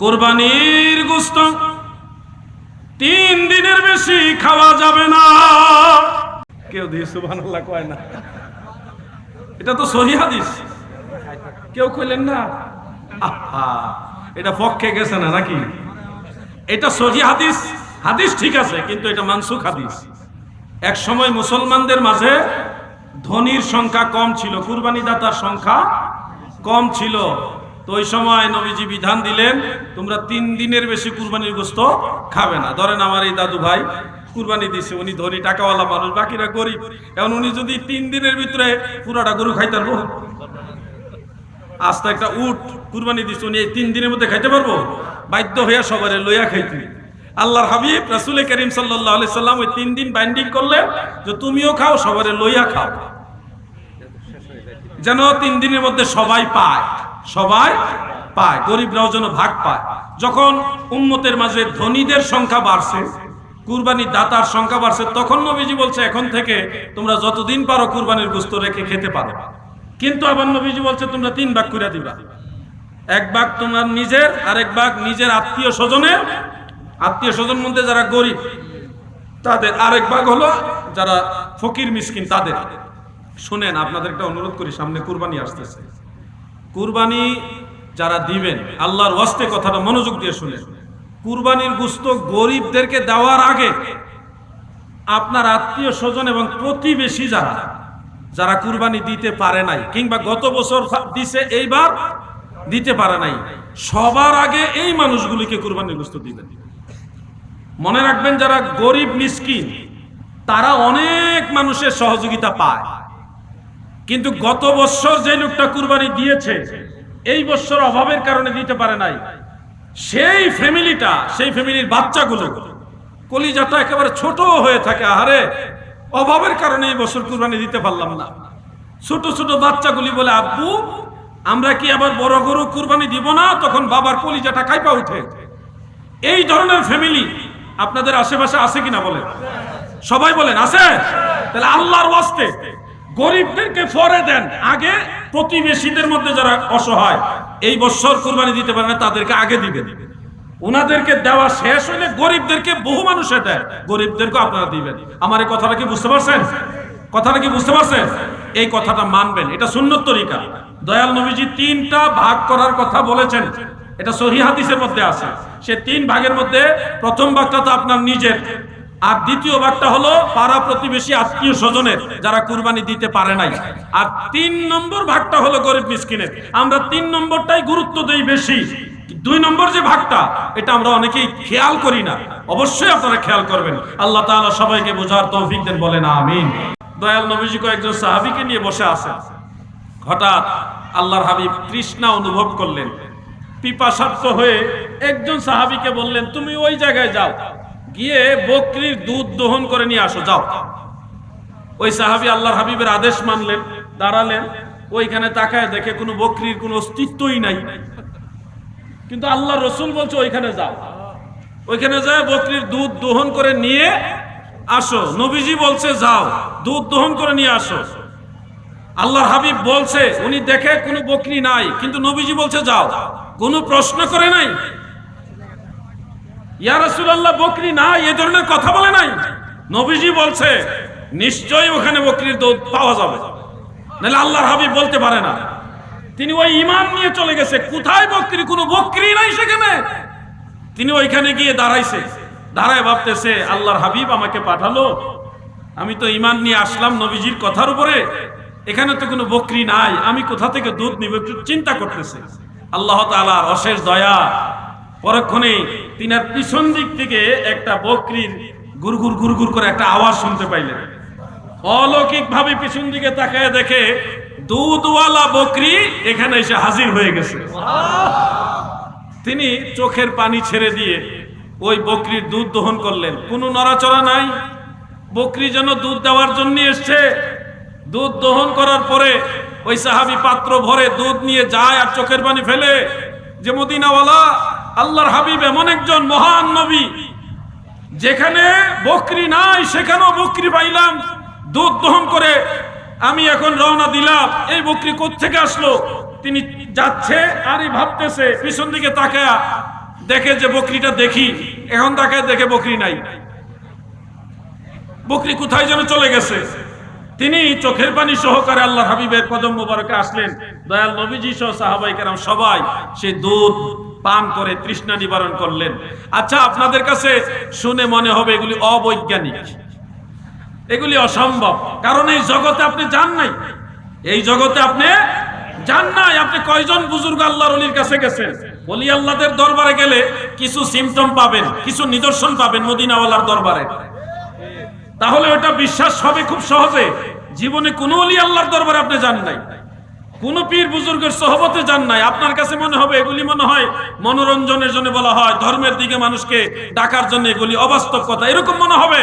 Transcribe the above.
কোরবানির গুস্ত তিন দিনের বেশি খাওয়া যাবে না। কেউ দিয়ে সুবান কয় না। এটা তো সহি হাদিস। কেউ কইলেন না আহা, এটা পক্ষে গেছে না নাকি? এটা সহি হাদিস হাদিস ঠিক আছে কিন্তু এটা মানসুখ হাদিস। এক সময় মুসলমানদের মাঝে ধনির সংখ্যা কম ছিল কুরবানি দাতার সংখ্যা কম ছিল। তো ওই সময় নবীজি বিধান দিলেন, তোমরা তিন দিনের বেশি কুরবানির গোস্ত খাবে না। ধরেন আমার এই দাদু ভাই কুরবানি দিছে, উনি ধনী টাকাওয়ালা মানুষ, বাকিরা গরিব। এখন উনি যদি তিন দিনের ভিতরে পুরাটা গরু খাইতে পারব? আস্তে একটা উট কুরবানি দিছে, উনি এই তিন দিনের মধ্যে খাইতে পারব? বাধ্য হইয়া সবারে লইয়া খাইতে। আল্লাহর হাবিব, রাসুল করিম সাল্লাহ আলি সাল্লাম ওই তিন দিন বাইন্ডিং করলেন যে তুমিও খাও, সবারে লইয়া খাও। যেন তিন দিনের মধ্যে সবাই পায়। সবাই পায়, গরিবরাও যেন ভাগ পায়। যখন উম্মতের মাঝে ধনীদের সংখ্যা বাড়ছে, কুরবানি দাতার সংখ্যা বাড়ছে, তখন নবীজি বলছে, এখন থেকে তোমরা যতদিন পারো কুরবানির গুস্ত রেখে খেতে পারো। কিন্তু আবার নবীজি বলছে, তোমরা তিন ভাগ করে দিবা। এক ভাগ তোমার নিজের আর এক ভাগ নিজের আত্মীয় স্বজনের। আত্মীয় স্বজন মধ্যে যারা গরিব, তাদের আরেক ভাগ হলো যারা ফকির, মিসকিন, তাদের। শুনেন, আপনাদের একটা অনুরোধ করি, সামনে কুরবানি আসতেছে। কুরবানি যারা দিবেন, আল্লাহর ওয়াস্তে কথাটা মনোযোগ দিয়ে শুনে কুরবানির গুস্ত গরিবদেরকে দেওয়ার আগে আপনার আত্মীয় স্বজন এবং প্রতিবেশী যারা যারা কুরবানি দিতে পারে নাই, কিংবা গত বছর দিছে, এইবার দিতে পারে নাই, সবার আগে এই মানুষগুলিকে কুরবানির গুস্ত দিবেন। মনে রাখবেন, যারা গরিব, মিসকিন, তারা অনেক মানুষের সহযোগিতা পায়। কিন্তু গত বছর যে লোকটা কুরবানি দিয়েছে, এই বছর অভাবের কারণে দিতে পারে নাই। সেই ফ্যামিলিটা, সেই ফ্যামিলির বাচ্চাগুলো কলিজাটা একেবারে ছোট হয়ে থাকে। আহারে, অভাবের কারণে এই বছর কুরবানি দিতে পারলাম না। ছোট ছোট বাচ্চাগুলি বলে, আব্বু, আমরা কি আবার বড় গরু কুরবানি দিব না? তখন বাবার কলিজাটা কাইপা উঠে। এই ধরনের ফ্যামিলি আপনাদের আশেপাশে আছে কিনা বলেন? সবাই বলেন, আছে? তাহলে আল্লাহর ওয়াস্তে গরিবদেরকে ফরে দেন। আগে প্রতিবেশীদের মধ্যে যারা অসহায়, এই বছর কুরবানি দিতে পারে না, তাদেরকে আগে দিবেন। ওনাদেরকে দেওয়া শেষ হইলে গরিবদেরকে বহু মানুষে দেয়। গরিবদেরকে আপনারা দিবেন। আমার এই কথাটা কি বুঝতে পারছেন? কথাটা কি বুঝতে পারছেন? এই কথাটা মানবেন। এটা সুন্নত তরিকা। দয়াল নবীজি তিনটা ভাগ করার কথা বলেছেন। এটা সহি হাদিসের মধ্যে আছে। সে তিন ভাগের মধ্যে প্রথম ভাগটা তো আপনার নিজের। আর দ্বিতীয় ভাগটা হলো পাড়া প্রতিবেশী আত্মীয় স্বজনের যারা কুরবানি দিতে পারে নাই। আর তিন নম্বর ভাগটা হলো গরিব মিসকিনের। আমরা তিন নম্বরটাই গুরুত্ব দেই বেশি। দুই নম্বর যে ভাগটা, এটা আমরা অনেকেই খেয়াল করি না। অবশ্যই আপনারা খেয়াল করবেন। আল্লাহ তাআলা সবাইকে বোঝার তৌফিক দেন, বলেন আমিন। দয়াল নবীজি কয়েকজন সাহাবীকে নিয়ে বসে আছেন। হঠাৎ আল্লাহর হাবিব তৃষ্ণা অনুভব করলেন। পিপাসার্থ হয়ে একজন সাহাবীকে বললেন, তুমি ওই জায়গায় যাও। গিয়ে বকরির দুধ দহন করে নিয়ে আসো, যাও। ওই সাহাবী আল্লাহর হাবিবের আদেশ মানলেন, দাঁড়ালেন, ওইখানে তাকায় দেখে কোনো বকরির কোনো অস্তিত্বই নাই। কিন্তু আল্লাহ রসুল বলছে, ওইখানে যাও। ওইখানে যায়, বকরির দুধ দহন করে নিয়ে আসো। নবীজি বলছে, যাও, দুধ দহন করে নিয়ে আসো। আল্লাহর হাবিব বলছে, উনি দেখে কোনো বকরি নাই। কিন্তু নবীজি বলছে, যাও। কোনো প্রশ্ন করে নাই? ইয়া রাসূলুল্লাহ, বকরি নাই এই ধরনের কথা বলে নাই? নবীজি বলছে, নিশ্চয়ই ওখানে বকরির দুধ পাওয়া যাবে। নাহলে আল্লাহর হাবিব বলতে পারে না। তিনি ওই ইমান নিয়ে চলে গেছে। কোথায় বকরি? কোনো বকরি নাই সেখানে। তিনি ওইখানে গিয়ে দাঁড়াইছে। দাঁড়ায় ভাবতেছে, আল্লাহর হাবিব আমাকে পাঠালো। আমি তো ইমান নিয়ে আসলাম নবীজির কথার উপরে। এখানে তো কোনো বকরি নাই। আমি কোথা থেকে দুধ নিব? একটু চিন্তা করতেছে। আল্লাহ তাআলার অশেষ দয়া। পরক্ষণে তিনার পিছন দিক থেকে একটা বকরির গুরগুর গুরগুর করে একটা আওয়াজ শুনতে পাইলেন। অলৌকিক ভাবে পিছন দিকে তাকায় দেখে দুধওয়ালা বকরি এখানে এসে হাজির হয়ে গেছে। তিনি চোখের পানি ছেড়ে দিয়ে ওই বকরির দুধ দহন করলেন। কোনো নড়াচড়া নাই। বকরি যেন দুধ দেওয়ার জন্য এসছে। দুধ দহন করার পরে ওই সাহাবি পাত্র ভরে দুধ নিয়ে যায় আর চোখের পানি ফেলে যে, মদিনাওয়ালা আল্লাহর হাবিব এমন একজন মহান নবী, যেখানে বকরি নাই, সেখানেও বকরি পাইলাম, দুধ দহন করে আমি এখন রওনা দিলাম। এই বকরি থেকে আসলো? তিনি যাচ্ছে আর এই ভাবতেছে, পিছন দিকে তাকায়া দেখে যে বকরিটা দেখি, এখন তাকে দেখে বকরি নাই। বকরি কোথায় যেন চলে গেছে। তিনি চোখের পানি সহকারে আল্লাহ হাবিবের কদম আসলেন। দয়াল নবীজি সহ সাহাবাই কেরাম সবাই সেই দুধ পান করে তৃষ্ণা নিবারণ করলেন। আচ্ছা আপনাদের কাছে শুনে মনে হবে এগুলি অবৈজ্ঞানিক। এগুলি অসম্ভব। কারণ এই জগতে আপনি যান নাই। এই জগতে আপনি যান নাই। আপনি কয়জন বুজুর্গ আল্লাহর অলির কাছে গেছেন? বলি, আল্লাহদের দরবারে গেলে কিছু সিমটম পাবেন, কিছু নিদর্শন পাবেন মদিনাওয়ালার দরবারে। তাহলে ওটা বিশ্বাস হবে খুব সহজে। জীবনে কোনো অলি আল্লাহর দরবারে আপনি যান নাই। কোন পীর বুজুর্গের সহবতে যান নাই। আপনার কাছে মনে হবে এগুলি মনে হয় মনোরঞ্জনের জন্য বলা হয়, ধর্মের দিকে মানুষকে ডাকার জন্য এগুলি অবাস্তব কথা। এরকম মনে হবে?